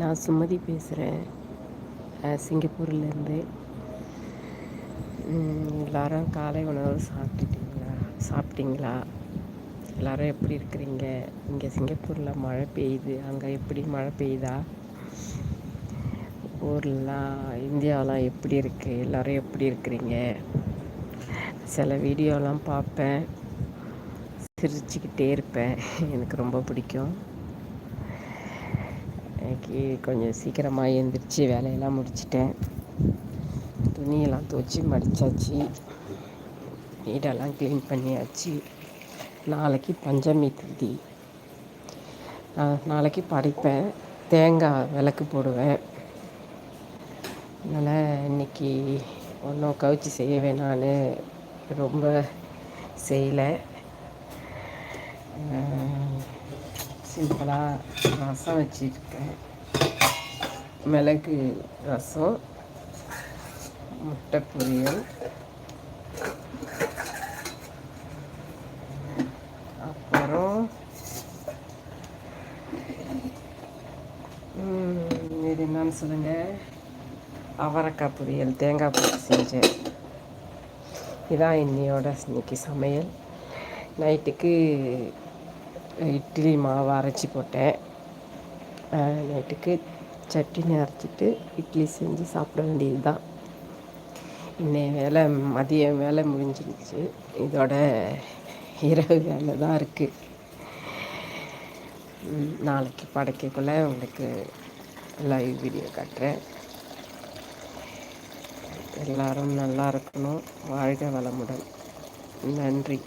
நான் சுமதி பேசுகிறேன் சிங்கப்பூர்லேருந்து. எல்லாரும் காலை உணவு சாப்பிட்டுட்டிங்களா? சாப்பிட்டீங்களா? எல்லாரும் எப்படி இருக்கிறீங்க? இங்கே சிங்கப்பூரில் மழை பெய்யுது. அங்கே எப்படி மழை பெய்யுதா? ஊர்லாம் இந்தியாவெலாம் எப்படி இருக்குது எல்லோரும் எப்படி இருக்கிறீங்க? சில வீடியோலாம் பார்ப்பேன். சிரிச்சுக்கிட்டே இருப்பேன். எனக்கு ரொம்ப பிடிக்கும். இன்னைக்கு கொஞ்சம் சீக்கிரமாக எழுந்திரிச்சு வேலையெல்லாம் முடிச்சிட்டேன். துணியெல்லாம் துவச்சி மடித்தாச்சு வீடெல்லாம் க்ளீன் பண்ணியாச்சு. நாளைக்கு பஞ்சமி திதி. நாளைக்கு படைப்பேன் தேங்காய் விளக்கு போடுவேன். அதனால் இன்றைக்கி ஒன்றும் கவிச்சி செய்ய வேணான்னு ரொம்ப செய்யலை. சிம்பிளாக ரசம் வச்சுருக்கேன் மிளகு ரசம் முட்டை பொரியல் அப்புறம் இது என்னன்னு சொல்லுங்கள் அவரைக்காய் பொரியல் தேங்காய் பொரியல் செஞ்சேன் இதான் இன்னையோட இன்னைக்கு சமையல் நைட்டுக்கு இட்லி மாவு அரைச்சி போட்டேன். நைட்டுக்கு சட்னி அரைச்சிட்டு இட்லி செஞ்சு சாப்பிட வேண்டியது தான் இன்னைய வேலை மதியம் வேலை முடிஞ்சிருச்சு. இதோட இரவு வேலை தான் இருக்குது நாளைக்கு படைக்கக்குள்ளே உங்களுக்கு லைவ் வீடியோ காட்டுறேன். எல்லோரும் நல்லா இருக்கணும். வாழ்க வளமுடன். நன்றி.